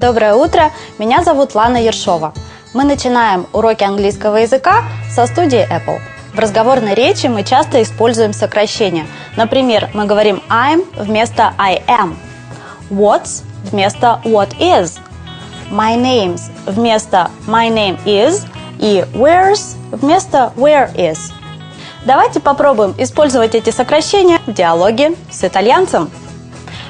Доброе утро, меня зовут Лана Ершова. Мы начинаем уроки английского языка со студии Apple. В разговорной речи мы часто используем сокращения. Например, мы говорим I'm вместо I am, what's вместо what is, my name's вместо my name is и where's вместо where is. Давайте попробуем использовать эти сокращения в диалоге с итальянцем.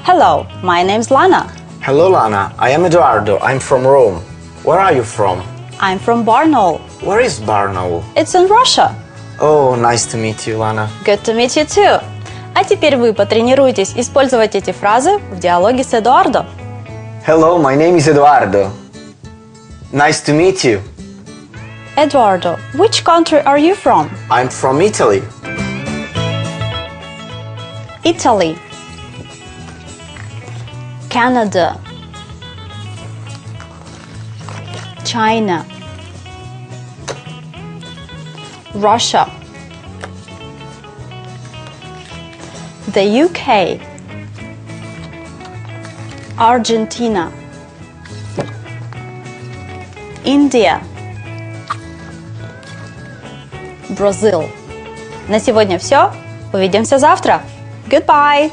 Hello, my name's Lana. Hello, Lana. I am Eduardo. I'm from Rome. Where are you from? I'm from Barnaul. Where is Barnaul? It's in Russia. Oh, nice to meet you, Lana. Good to meet you too. А теперь вы потренируйтесь использовать эти фразы в диалоге с Эдуардо. Hello, my name is Eduardo. Nice to meet you. Eduardo, which country are you from? I'm from Italy. Italy. Canada. China. Russia. The UK. Argentina. India. Brazil. На сегодня все. Увидимся завтра. Goodbye.